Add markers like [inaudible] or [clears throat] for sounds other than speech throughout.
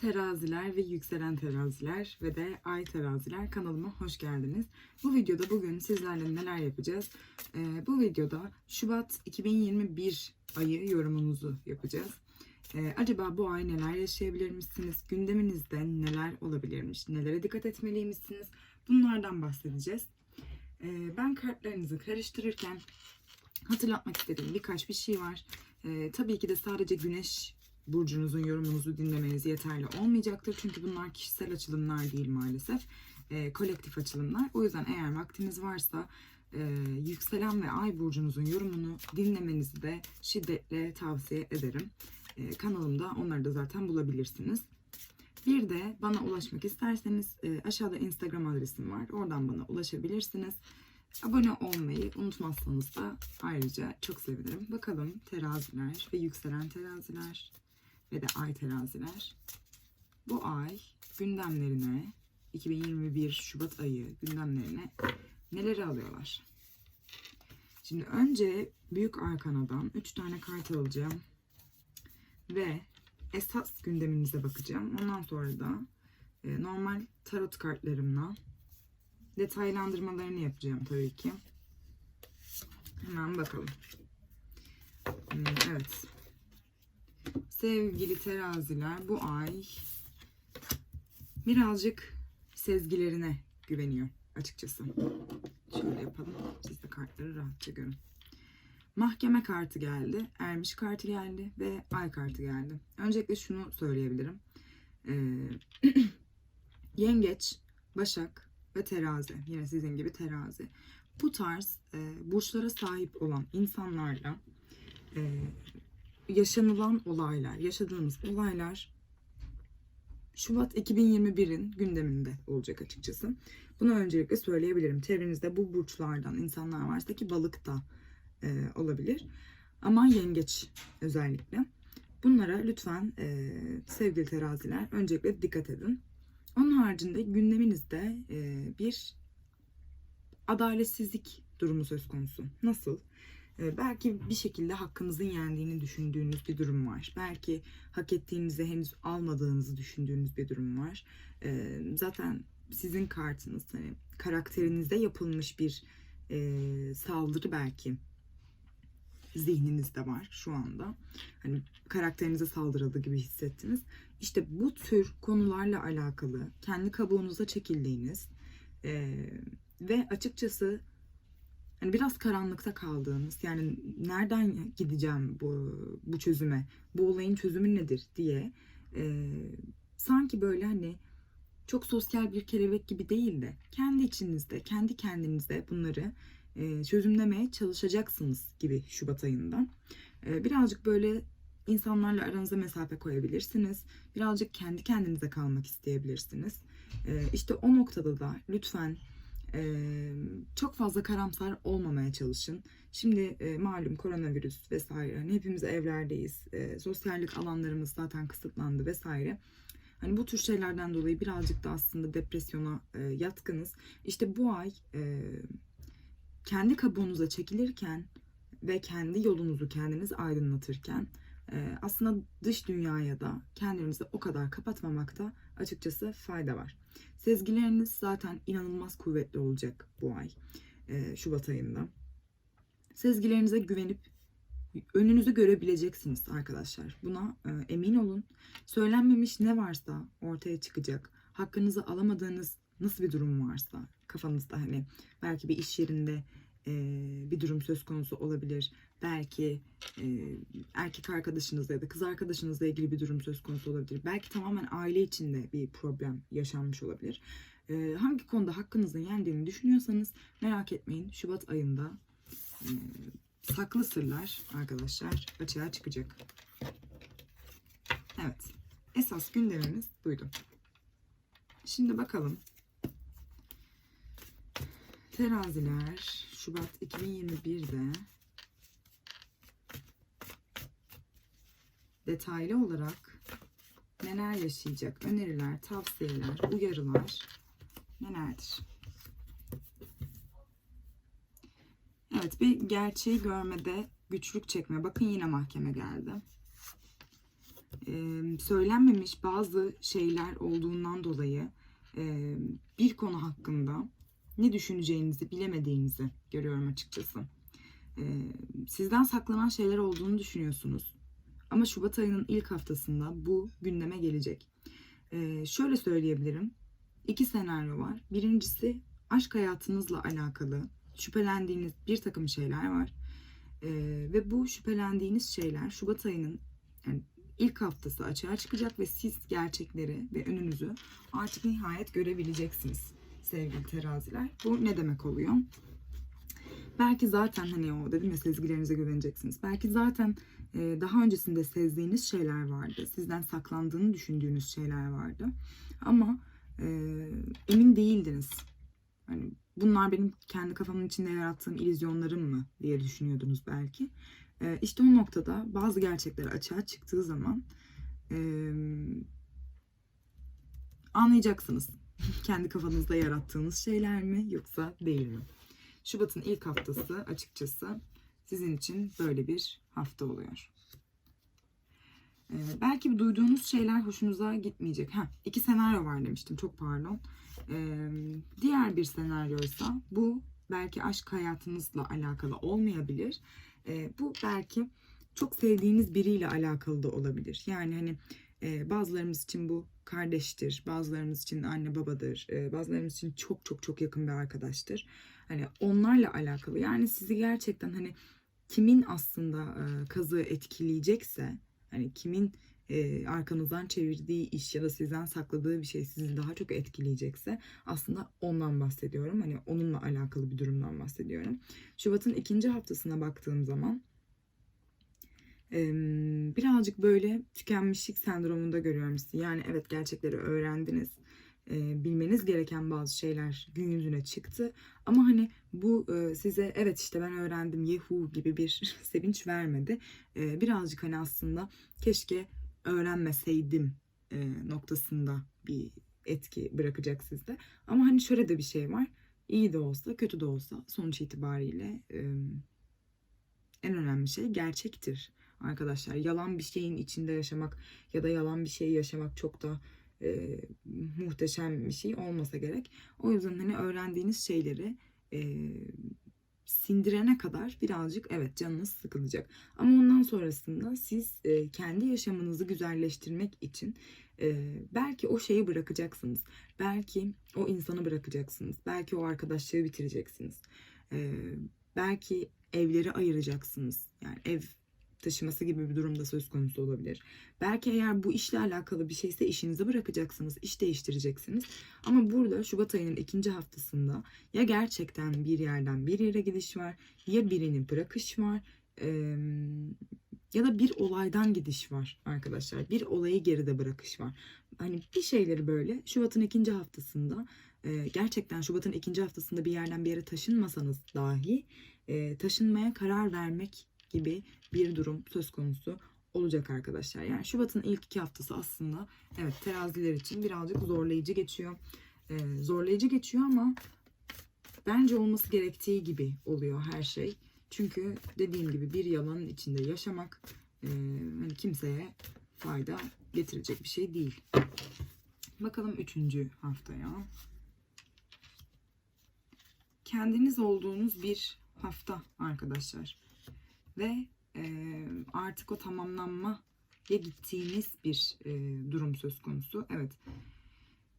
Teraziler ve yükselen teraziler ve de ay teraziler kanalıma hoş geldiniz. Bu videoda bugün sizlerle neler yapacağız? Ee, bu videoda Şubat 2021 ayı yorumunuzu yapacağız. Ee, acaba bu ay neler yaşayabilirmişsiniz? Gündeminizde neler olabilirmiş? Nelere dikkat etmeliymişsiniz? Bunlardan bahsedeceğiz. Ee, ben kartlarınızı karıştırırken hatırlatmak istediğim birkaç bir şey var. Ee, tabii ki de sadece güneş burcunuzun yorumunuzu dinlemeniz yeterli olmayacaktır. Çünkü bunlar kişisel açılımlar değil maalesef. Ee, kolektif açılımlar. O yüzden eğer vaktiniz varsa e, yükselen ve ay burcunuzun yorumunu dinlemenizi de şiddetle tavsiye ederim. Ee, kanalımda onları da zaten bulabilirsiniz. Bir de bana ulaşmak isterseniz e, aşağıda Instagram adresim var. Oradan bana ulaşabilirsiniz. Abone olmayı unutmazsanız da ayrıca çok sevinirim. Bakalım teraziler ve yükselen teraziler ve de ay teraziler bu ay gündemlerine 2021 Şubat ayı gündemlerine neleri alıyorlar? Şimdi önce Büyük Arkana'dan 3 tane kart alacağım ve esas gündeminize bakacağım. Ondan sonra da e, normal tarot kartlarımla detaylandırmalarını yapacağım tabii ki. Hemen bakalım. Hmm, Evet. Sevgili teraziler bu ay birazcık sezgilerine güveniyor açıkçası. Şöyle yapalım. Siz de kartları rahatça görün. Mahkeme kartı geldi, ermiş kartı geldi ve ay kartı geldi. Öncelikle şunu söyleyebilirim. Ee, [clears throat] yengeç, başak ve terazi. Yine sizin gibi terazi. Bu tarz e, burçlara sahip olan insanlarla e, yaşanılan olaylar, yaşadığımız olaylar Şubat 2021'in gündeminde olacak açıkçası. Bunu öncelikle söyleyebilirim. Çevrenizde bu burçlardan insanlar varsa ki balık da e, olabilir. Ama yengeç özellikle. Bunlara lütfen e, sevgili teraziler öncelikle dikkat edin. Onun haricinde gündeminizde e, bir adaletsizlik durumu söz konusu. Nasıl? E, belki bir şekilde hakkınızın yendiğini düşündüğünüz bir durum var. Belki hak ettiğinizi henüz almadığınızı düşündüğünüz bir durum var. E, zaten sizin kartınız hani karakterinizde yapılmış bir e, saldırı belki zihninizde var şu anda. Hani karakterinize saldırıldı gibi hissettiniz. İşte bu tür konularla alakalı kendi kabuğunuza çekildiğiniz e, ve açıkçası hani biraz karanlıkta kaldığınız yani nereden gideceğim bu, bu çözüme, bu olayın çözümü nedir diye e, sanki böyle hani çok sosyal bir kelebek gibi değil de kendi içinizde, kendi kendinize bunları e, çözümlemeye çalışacaksınız gibi Şubat ayında. E, birazcık böyle insanlarla aranıza mesafe koyabilirsiniz. Birazcık kendi kendinize kalmak isteyebilirsiniz. E, işte o noktada da lütfen çok fazla karamsar olmamaya çalışın. Şimdi malum koronavirüs vesaire hani hepimiz evlerdeyiz. Sosyallik alanlarımız zaten kısıtlandı vesaire. Hani bu tür şeylerden dolayı birazcık da aslında depresyona yatkınız. İşte bu ay kendi kabuğunuza çekilirken ve kendi yolunuzu kendiniz aydınlatırken aslında dış dünyaya da kendinizi o kadar kapatmamakta açıkçası fayda var. Sezgileriniz zaten inanılmaz kuvvetli olacak bu ay e, Şubat ayında. Sezgilerinize güvenip önünüzü görebileceksiniz arkadaşlar. Buna e, emin olun. Söylenmemiş ne varsa ortaya çıkacak. Hakkınızı alamadığınız nasıl bir durum varsa kafanızda hani belki bir iş yerinde e, bir durum söz konusu olabilir. Belki e, erkek arkadaşınızla ya da kız arkadaşınızla ilgili bir durum söz konusu olabilir. Belki tamamen aile içinde bir problem yaşanmış olabilir. E, hangi konuda hakkınızın yendiğini düşünüyorsanız merak etmeyin. Şubat ayında e, saklı sırlar arkadaşlar açığa çıkacak. Evet. Esas gündemimiz buydu. Şimdi bakalım. Teraziler Şubat 2021'de detaylı olarak neler yaşayacak? Öneriler, tavsiyeler, uyarılar nelerdir? Evet bir gerçeği görmede güçlük çekme. Bakın yine mahkeme geldi. e, söylenmemiş bazı şeyler olduğundan dolayı e, bir konu hakkında ne düşüneceğinizi bilemediğinizi görüyorum açıkçası. E, sizden saklanan şeyler olduğunu düşünüyorsunuz. Ama Şubat ayının ilk haftasında bu gündeme gelecek. E, şöyle söyleyebilirim. İki senaryo var. Birincisi aşk hayatınızla alakalı şüphelendiğiniz bir takım şeyler var. E, ve bu şüphelendiğiniz şeyler Şubat ayının yani ilk haftası açığa çıkacak ve siz gerçekleri ve önünüzü artık nihayet görebileceksiniz sevgili teraziler. Bu ne demek oluyor? Belki zaten hani o dedim ya sezgilerinize güveneceksiniz. Belki zaten e, daha öncesinde sezdiğiniz şeyler vardı. Sizden saklandığını düşündüğünüz şeyler vardı. Ama e, emin değildiniz. Hani bunlar benim kendi kafamın içinde yarattığım illüzyonlarım mı diye düşünüyordunuz belki. E, işte o noktada bazı gerçekler açığa çıktığı zaman e, anlayacaksınız. [laughs] kendi kafanızda yarattığınız şeyler mi yoksa değil mi? Şubat'ın ilk haftası açıkçası sizin için böyle bir hafta oluyor. Ee, belki duyduğunuz şeyler hoşunuza gitmeyecek. Ha, iki senaryo var demiştim. Çok pardon. Ee, diğer bir senaryoysa bu belki aşk hayatınızla alakalı olmayabilir. Ee, bu belki çok sevdiğiniz biriyle alakalı da olabilir. Yani hani e, bazılarımız için bu kardeştir, bazılarımız için anne babadır, e, bazılarımız için çok çok çok yakın bir arkadaştır. Hani onlarla alakalı. Yani sizi gerçekten hani kimin aslında e, kazığı etkileyecekse, hani kimin e, arkanızdan çevirdiği iş ya da sizden sakladığı bir şey sizi daha çok etkileyecekse aslında ondan bahsediyorum. Hani onunla alakalı bir durumdan bahsediyorum. Şubat'ın ikinci haftasına baktığım zaman birazcık böyle tükenmişlik sendromunda görüyorum sizi. Yani evet gerçekleri öğrendiniz. Bilmeniz gereken bazı şeyler gün yüzüne çıktı. Ama hani bu size evet işte ben öğrendim yehu gibi bir [laughs] sevinç vermedi. Birazcık hani aslında keşke öğrenmeseydim noktasında bir etki bırakacak sizde. Ama hani şöyle de bir şey var. İyi de olsa kötü de olsa sonuç itibariyle en önemli şey gerçektir arkadaşlar. Yalan bir şeyin içinde yaşamak ya da yalan bir şey yaşamak çok da e, muhteşem bir şey olmasa gerek. O yüzden hani öğrendiğiniz şeyleri e, sindirene kadar birazcık evet canınız sıkılacak. Ama ondan sonrasında siz e, kendi yaşamınızı güzelleştirmek için e, belki o şeyi bırakacaksınız. Belki o insanı bırakacaksınız. Belki o arkadaşlığı bitireceksiniz. E, belki evleri ayıracaksınız. Yani ev taşıması gibi bir durumda söz konusu olabilir. Belki eğer bu işle alakalı bir şeyse işinizi bırakacaksınız, iş değiştireceksiniz. Ama burada Şubat ayının ikinci haftasında ya gerçekten bir yerden bir yere gidiş var, ya birini bırakış var, ya da bir olaydan gidiş var arkadaşlar. Bir olayı geride bırakış var. Hani bir şeyleri böyle Şubat'ın ikinci haftasında gerçekten Şubat'ın ikinci haftasında bir yerden bir yere taşınmasanız dahi taşınmaya karar vermek gibi bir durum söz konusu olacak arkadaşlar. Yani Şubat'ın ilk iki haftası aslında evet teraziler için birazcık zorlayıcı geçiyor. Ee, zorlayıcı geçiyor ama bence olması gerektiği gibi oluyor her şey. Çünkü dediğim gibi bir yalanın içinde yaşamak e, hani kimseye fayda getirecek bir şey değil. Bakalım üçüncü haftaya. Kendiniz olduğunuz bir hafta arkadaşlar ve e, artık o tamamlanmaya gittiğiniz bir e, durum söz konusu. Evet.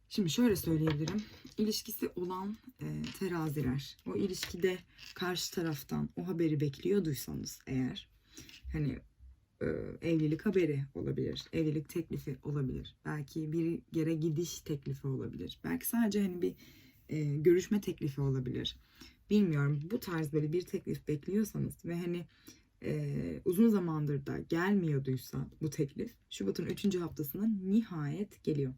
Şimdi şöyle söyleyebilirim. İlişkisi olan e, teraziler, o ilişkide karşı taraftan o haberi bekliyorduysanız eğer, hani e, evlilik haberi olabilir, evlilik teklifi olabilir, belki bir yere gidiş teklifi olabilir, belki sadece hani bir e, görüşme teklifi olabilir. Bilmiyorum bu tarz böyle bir teklif bekliyorsanız ve hani e, uzun zamandır da gelmiyorduysa bu teklif Şubat'ın 3. haftasında nihayet geliyor.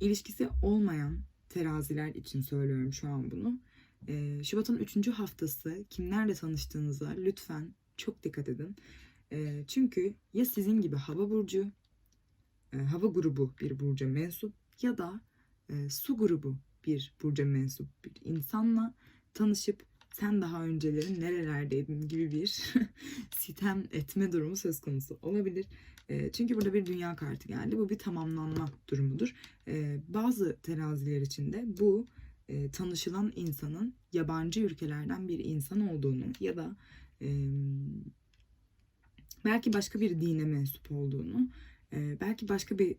İlişkisi olmayan teraziler için söylüyorum şu an bunu. E, Şubat'ın 3. haftası kimlerle tanıştığınıza lütfen çok dikkat edin. E, çünkü ya sizin gibi hava burcu, e, hava grubu bir burca mensup ya da e, su grubu bir burca mensup bir insanla tanışıp sen daha önceleri nerelerdeydin gibi bir [laughs] sitem etme durumu söz konusu olabilir. E, çünkü burada bir dünya kartı geldi. Bu bir tamamlanma durumudur. E, bazı teraziler için de bu e, tanışılan insanın yabancı ülkelerden bir insan olduğunu ya da e, belki başka bir dine mensup olduğunu, e, belki başka bir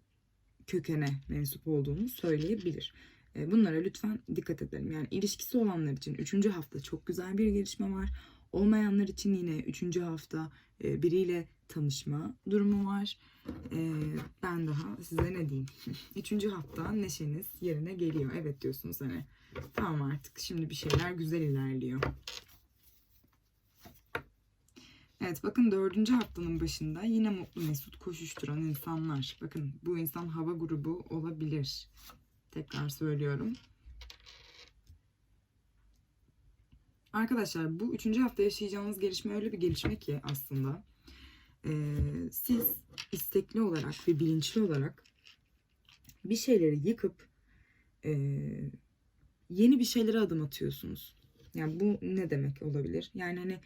kökene mensup olduğunu söyleyebilir. E, bunlara lütfen dikkat edelim. Yani ilişkisi olanlar için 3. hafta çok güzel bir gelişme var. Olmayanlar için yine 3. hafta e, biriyle tanışma durumu var. E, ben daha size ne diyeyim? [laughs] 3. hafta neşeniz yerine geliyor. Evet diyorsunuz hani. Tamam artık şimdi bir şeyler güzel ilerliyor. Evet bakın dördüncü haftanın başında yine mutlu mesut koşuşturan insanlar. Bakın bu insan hava grubu olabilir. Tekrar söylüyorum. Arkadaşlar bu üçüncü hafta yaşayacağınız gelişme öyle bir gelişme ki aslında. Ee, siz istekli olarak ve bilinçli olarak bir şeyleri yıkıp e, yeni bir şeylere adım atıyorsunuz. Yani bu ne demek olabilir? Yani hani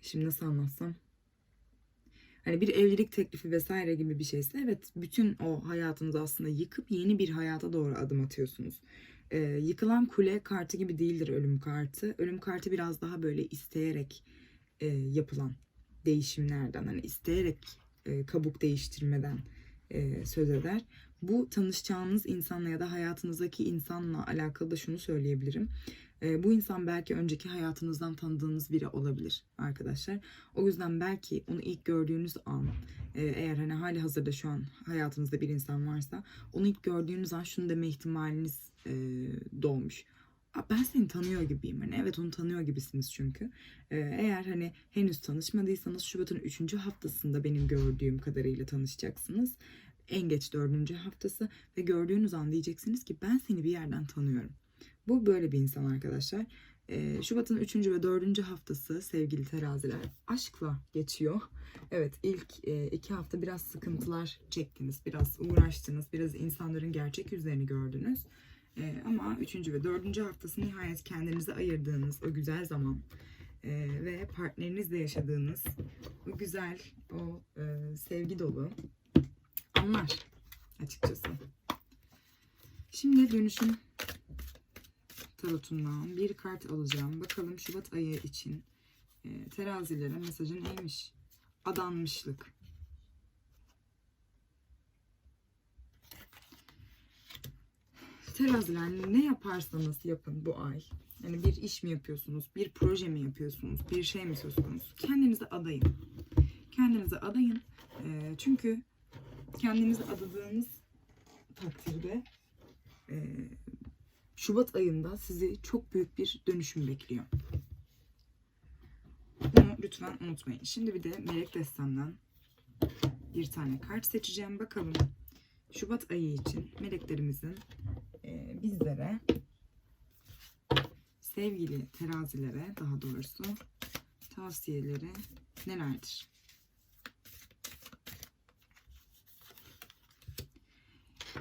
Şimdi nasıl anlatsam? Hani bir evlilik teklifi vesaire gibi bir şeyse evet bütün o hayatınızı aslında yıkıp yeni bir hayata doğru adım atıyorsunuz. Ee, yıkılan kule kartı gibi değildir ölüm kartı. Ölüm kartı biraz daha böyle isteyerek e, yapılan değişimlerden hani isteyerek e, kabuk değiştirmeden e, söz eder. Bu tanışacağınız insanla ya da hayatınızdaki insanla alakalı da şunu söyleyebilirim. E, bu insan belki önceki hayatınızdan tanıdığınız biri olabilir arkadaşlar. O yüzden belki onu ilk gördüğünüz an e, eğer hani hali hazırda şu an hayatınızda bir insan varsa onu ilk gördüğünüz an şunu deme ihtimaliniz e, doğmuş. "Aa, Ben seni tanıyor gibiyim. Hani evet onu tanıyor gibisiniz çünkü. E, eğer hani henüz tanışmadıysanız Şubat'ın 3. haftasında benim gördüğüm kadarıyla tanışacaksınız. En geç 4. haftası ve gördüğünüz an diyeceksiniz ki ben seni bir yerden tanıyorum. Bu böyle bir insan arkadaşlar. Ee, Şubat'ın 3. ve 4. haftası sevgili teraziler aşkla geçiyor. Evet ilk e, iki hafta biraz sıkıntılar çektiniz, biraz uğraştınız, biraz insanların gerçek yüzlerini gördünüz. Ee, ama 3. ve 4. haftası nihayet kendinize ayırdığınız o güzel zaman e, ve partnerinizle yaşadığınız o güzel, o e, sevgi dolu anlar açıkçası. Şimdi dönüşüm tarotundan bir kart alacağım. Bakalım Şubat ayı için e, terazilere mesajı neymiş? Adanmışlık. Teraziler ne yaparsanız yapın bu ay. Yani bir iş mi yapıyorsunuz, bir proje mi yapıyorsunuz, bir şey mi söz konusu? Kendinize adayın. Kendinize adayın. E, çünkü kendinize adadığınız takdirde e, Şubat ayında sizi çok büyük bir dönüşüm bekliyor. Bunu lütfen unutmayın. Şimdi bir de melek destemden bir tane kart seçeceğim. Bakalım Şubat ayı için meleklerimizin e, bizlere sevgili terazilere daha doğrusu tavsiyeleri nelerdir?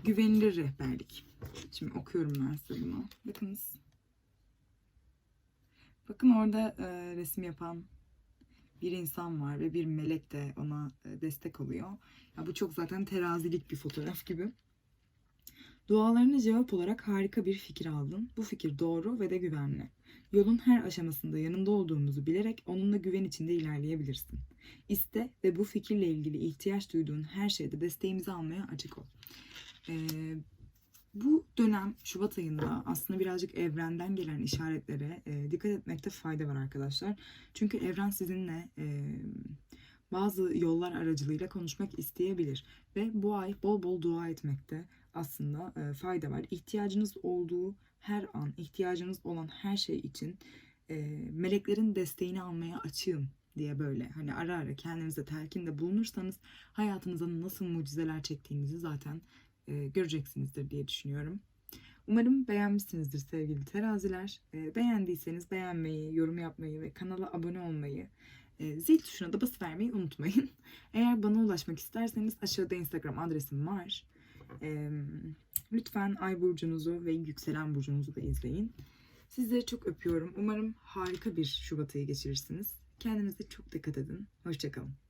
Güvenilir rehberlik. Şimdi okuyorum ben size bunu. Bakınız. Bakın orada e, resim yapan bir insan var ve bir melek de ona e, destek oluyor. Ya bu çok zaten terazilik bir fotoğraf gibi. Dualarına cevap olarak harika bir fikir aldın. Bu fikir doğru ve de güvenli. Yolun her aşamasında yanında olduğumuzu bilerek onunla güven içinde ilerleyebilirsin. İste ve bu fikirle ilgili ihtiyaç duyduğun her şeyde desteğimizi almaya açık ol. Ee, dönem Şubat ayında aslında birazcık evrenden gelen işaretlere e, dikkat etmekte fayda var arkadaşlar. Çünkü evren sizinle e, bazı yollar aracılığıyla konuşmak isteyebilir. Ve bu ay bol bol dua etmekte aslında e, fayda var. İhtiyacınız olduğu her an, ihtiyacınız olan her şey için e, meleklerin desteğini almaya açığım diye böyle hani ara ara kendinize telkinde bulunursanız hayatınıza nasıl mucizeler çektiğinizi zaten e, göreceksinizdir diye düşünüyorum. Umarım beğenmişsinizdir sevgili teraziler. E, beğendiyseniz beğenmeyi, yorum yapmayı ve kanala abone olmayı, e, zil tuşuna da basıvermeyi unutmayın. [laughs] Eğer bana ulaşmak isterseniz aşağıda Instagram adresim var. E, lütfen ay burcunuzu ve yükselen burcunuzu da izleyin. Sizleri çok öpüyorum. Umarım harika bir Şubat ayı geçirirsiniz. Kendinize çok dikkat edin. Hoşçakalın.